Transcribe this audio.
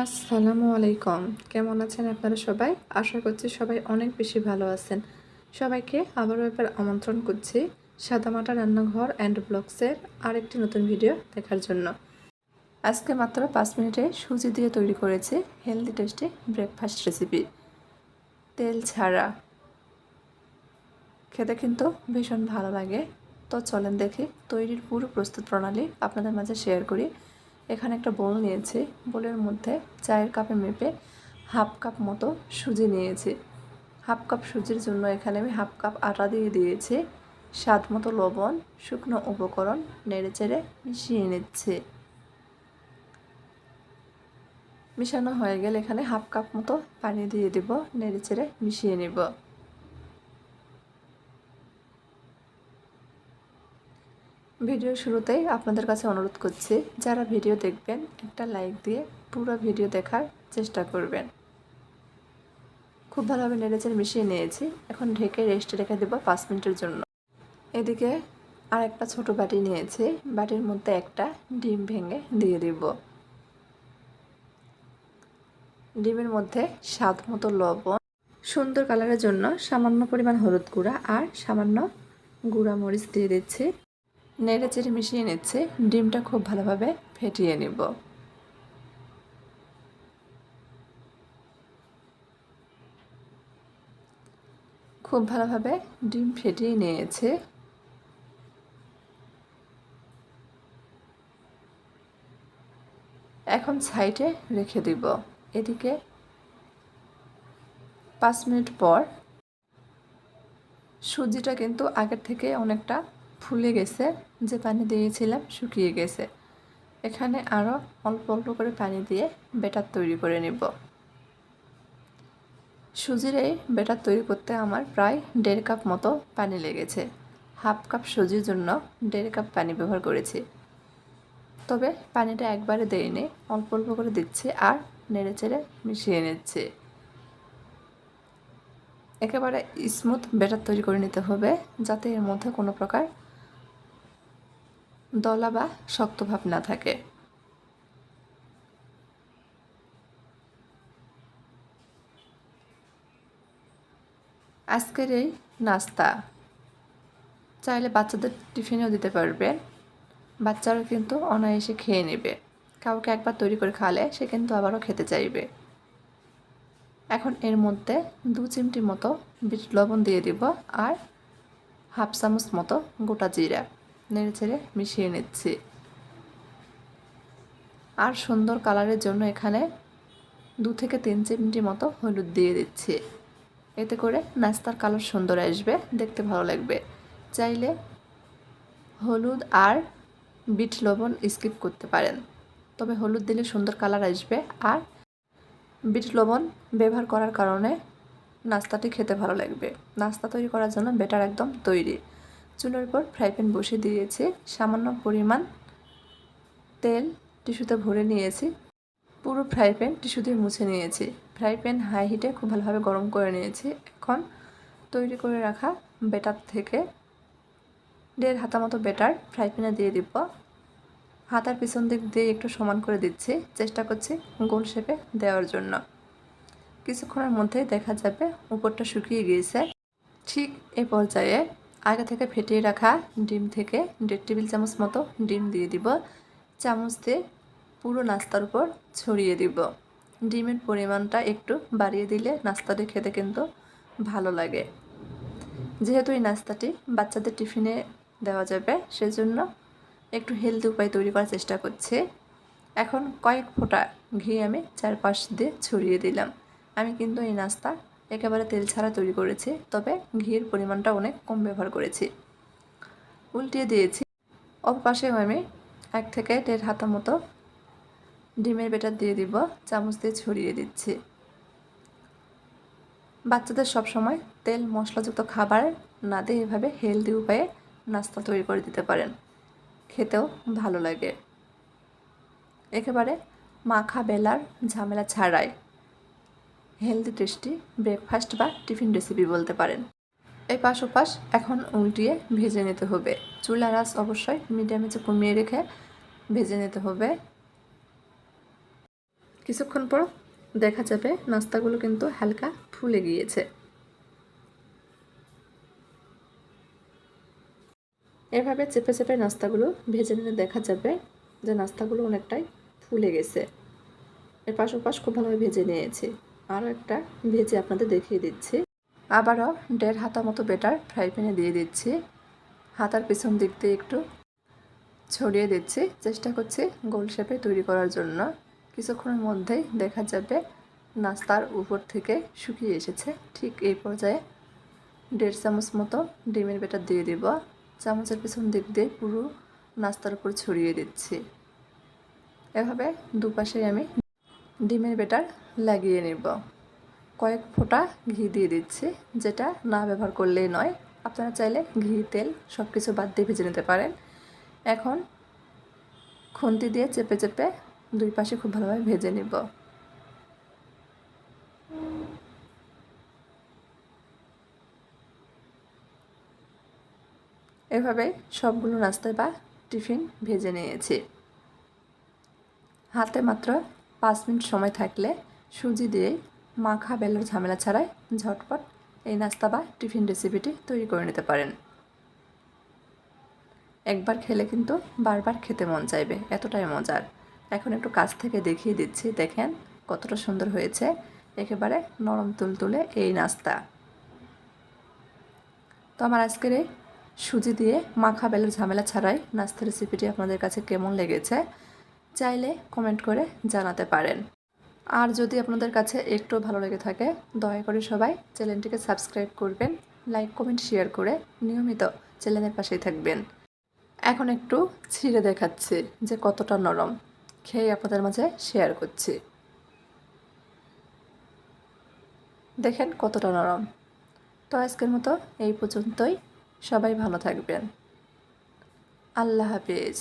আসসালামু আলাইকুম। কেমন আছেন আপনারা সবাই? আশা করছি সবাই অনেক বেশি ভালো আছেন। সবাইকে আবারও একবার আমন্ত্রণ করছি সাদামাটা রান্নাঘর অ্যান্ড ব্লগসের আরেকটি নতুন ভিডিও দেখার জন্য। আজকে মাত্র পাঁচ মিনিটে সুজি দিয়ে তৈরি করেছি হেলদি টেস্টি ব্রেকফাস্ট রেসিপি। তেল ছাড়া। খেতে কিন্তু ভীষণ ভালো লাগে। তো চলেন দেখি তৈরির পুরো প্রস্তুত প্রণালী আপনাদের মাঝে শেয়ার করি। এখানে একটা বোল নিয়েছি। বোলের মধ্যে চায়ের কাপে মেপে হাফ কাপ মতো সুজি নিয়েছি। হাফ কাপ সুজির জন্য এখানে আমি হাফ কাপ আটা দিয়ে দিয়েছি। স্বাদ মতো লবণ, শুকনো উপকরণ নেড়ে চেড়ে মিশিয়ে নিচ্ছে। মিশানো হয়ে গেলে এখানে হাফ কাপ মতো পানি দিয়ে দিব, নেড়ে চেড়ে মিশিয়ে নেব। ভিডিও শুরুতেই আপনাদের কাছে অনুরোধ করছি, যারা ভিডিও দেখবেন, একটা লাইক দিয়ে পুরো ভিডিও দেখার চেষ্টা করবেন। খুব ভালোভাবে নেড়েচেড়ে মিশিয়ে নিয়েছি। এখন ঢেকে রেস্টে রেখে দেবো পাঁচ মিনিটের জন্য। এদিকে আর একটা ছোট বাটি নিয়েছি। বাটির মধ্যে একটা ডিম ভেঙে দিয়ে দেব। ডিমের মধ্যে স্বাদ মতো লবণ, সুন্দর কালারের জন্য সামান্য পরিমাণ হলুদ গুঁড়া আর সামান্য গুঁড়া মরিচ দিয়ে দিচ্ছি। নেড়ে চেড়ে মিশিয়ে নিচ্ছে। ডিমটা খুব ভালোভাবে ফেটিয়ে নেব। খুব ভালোভাবে ডিম ফেটিয়ে নিয়েছে। এখন সাইডে রেখে দিব। এদিকে পাঁচ মিনিট পর সুজিটা কিন্তু আগের থেকে অনেকটা ফুলে গেছে। যে পানি দিয়েছিলাম শুকিয়ে গেছে। এখানে আরও অল্প অল্প করে পানি দিয়ে বেটার তৈরি করে নেব। সুজির এই বেটার তৈরি করতে আমার প্রায় দেড় কাপ মতো পানি লেগেছে। হাফ কাপ সুজির জন্য দেড় কাপ পানি ব্যবহার করেছি। তবে পানিটা একবারে দেয়নি অল্প অল্প করে দিচ্ছি আর নেড়ে চেড়ে মিশিয়ে নিচ্ছে। একেবারে স্মুথ বেটার তৈরি করে নিতে হবে যাতে এর মধ্যে কোনো প্রকার দলা বা শক্ত ভাব না থাকে। আজকের এই নাস্তা চাইলে বাচ্চাদের টিফিনেও দিতে পারবে। বাচ্চারা কিন্তু অনায়াসে খেয়ে নেবে। কাউকে একবার তৈরি করে খাওয়ালে সে কিন্তু আবারও খেতে চাইবে। এখন এর মধ্যে দু চিমটি মতো বিট লবণ দিয়ে দিব আর হাফ চামচ মতো গোটা জিরা। নেড়ে ছেড়ে মিশিয়ে নিচ্ছি। আর সুন্দর কালারের জন্য এখানে দু থেকে তিন চিমটি মতো হলুদ দিয়ে দিচ্ছি। এতে করে নাস্তার কালার সুন্দর আসবে, দেখতে ভালো লাগবে। চাইলে হলুদ আর বিট লবণ স্কিপ করতে পারেন। তবে হলুদ দিলে সুন্দর কালার আসবে আর বিট লবণ ব্যবহার করার কারণে নাস্তাটি খেতে ভালো লাগবে। নাস্তা তৈরি করার জন্য বেটার একদম তৈরি। চুলার উপর ফ্রাই প্যান বসিয়ে দিয়েছি। সামান্য পরিমাণ তেল টিস্যুতে ভরে নিয়েছি। পুরো ফ্রাই প্যান টিস্যু দিয়ে মুছে নিয়েছি। ফ্রাই প্যান হাই হিটে খুব ভালোভাবে গরম করে নিয়েছি। এখন তৈরি করে রাখা বেটার থেকে দেড় হাতা মতো বেটার ফ্রাই প্যানে দিয়ে দিব। হাতার পিছন দিক দিয়ে একটু সমান করে দিচ্ছি। চেষ্টা করছি গোল শেপে দেওয়ার জন্য। কিছুক্ষণের মধ্যেই দেখা যাবে উপরটা শুকিয়ে গিয়েছে। ঠিক এই পর্যায়ে আগে থেকে ফেটিয়ে রাখা ডিম থেকে দেড় টেবিল চামচ মতো ডিম দিয়ে দিব। চামচ দিয়ে পুরো নাস্তার উপর ছড়িয়ে দিব। ডিমের পরিমাণটা একটু বাড়িয়ে দিলে নাস্তাটি খেতে কিন্তু ভালো লাগে। যেহেতু এই নাস্তাটি বাচ্চাদের টিফিনে দেওয়া যাবে, সেজন্য একটু হেলদি উপায় তৈরি করার চেষ্টা করছি। এখন কয়েক ফোঁটা ঘি আমি চারপাশ দিয়ে ছড়িয়ে দিলাম। আমি কিন্তু এই নাস্তা একেবারে তেল ছাড়া তৈরি করেছি, তবে ঘির পরিমাণটা অনেক কম ব্যবহার করেছি। উল্টিয়ে দিয়েছি। অপর আমি এক থেকে দেড় হাতা মতো ডিমের বেটার দিয়ে দিব, চামচ দিয়ে ছড়িয়ে দিচ্ছি। বাচ্চাদের সবসময় তেল মশলাযুক্ত খাবার না দিয়ে এভাবে হেলদি উপায়ে নাস্তা তৈরি করে দিতে পারেন। খেতেও ভালো লাগে। একেবারে মাখা বেলার ঝামেলা ছাড়াই। হেলদি, টেস্টি ব্রেকফাস্ট বা টিফিন রেসিপি বলতে পারেন। এই পাশ ওপাশ এখন উল্টিয়ে ভেজে নিতে হবে। চুলার আঁচ অবশ্যই মিডিয়ামে যে কমিয়ে রেখে ভেজে নিতে হবে। কিছুক্ষণ পর দেখা যাবে নাস্তাগুলো কিন্তু হালকা ফুলে গিয়েছে। এভাবে চেপে চেপে নাস্তাগুলো ভেজে নিলে দেখা যাবে যে নাস্তাগুলো অনেকটাই ফুলে গেছে। এর পাশ ওপাশ খুব ভালোভাবে ভেজে নিয়েছি। আরও একটা ভেজে আপনাদের দেখিয়ে দিচ্ছি। আবারও দেড় হাতা মতো বেটার ফ্রাই প্যানে দিয়ে দিচ্ছি। হাতার পিছন দিক দিয়ে একটু ছড়িয়ে দিচ্ছি। চেষ্টা করছি গোল শেপে তৈরি করার জন্য। কিছুক্ষণের মধ্যেই দেখা যাবে নাস্তার উপর থেকে শুকিয়ে এসেছে। ঠিক এই পর্যায়ে দেড় চামচ মতো ডিমের বেটার দিয়ে দিব। চামচের পিছন দিক দিয়ে পুরো নাস্তার উপর ছড়িয়ে দিচ্ছি। এভাবে দুপাশে আমি ডিমের বেটার লাগিয়ে নেব। কয়েক ফোঁটা ঘি দিয়ে দিচ্ছি, যেটা না ব্যবহার করলেই নয়। আপনারা চাইলে ঘি, তেল সব কিছু বাদ দিয়ে ভেজে নিতে পারেন। এখন খুন্তি দিয়ে চেপে চেপে দুই পাশে খুব ভালোভাবে ভেজে নিব। এভাবে সবগুলো নাস্তায় বা টিফিন ভেজে নিয়েছি। হাতে মাত্র পাঁচ মিনিট সময় থাকলে সুজি দিয়ে মাখা বেলার ঝামেলা ছাড়াই ঝটপট এই নাস্তা বা টিফিন রেসিপিটি তৈরি করে নিতে পারেন। একবার খেলে কিন্তু বারবার খেতে মন চাইবে, এতটাই মজার। এখন একটু কাছ থেকে দেখিয়ে দিচ্ছি, দেখেন কতটা সুন্দর হয়েছে। একেবারে নরম তুলতুলে এই নাস্তা। তো আমার আজকের এই সুজি দিয়ে মাখা বেলের ঝামেলা ছাড়াই নাস্তা রেসিপিটি আপনাদের কাছে কেমন লেগেছে? চাইলে কমেন্ট করে জানাতে পারেন। আর যদি আপনাদের কাছে একটু ভালো লেগে থাকে, দয়া করে সবাই চ্যানেলটিকে সাবস্ক্রাইব করবেন লাইক কমেন্ট শেয়ার করে নিয়মিত চ্যানেলের পাশেই থাকবেন। এখন একটু ছিঁড়ে দেখাচ্ছি যে কতটা নরম। খেয়ে আপনাদের মাঝে শেয়ার করছি। দেখেন কতটা নরম। তো আজকের মতো এই পর্যন্তই। সবাই ভালো থাকবেন। আল্লাহ হাফিজ।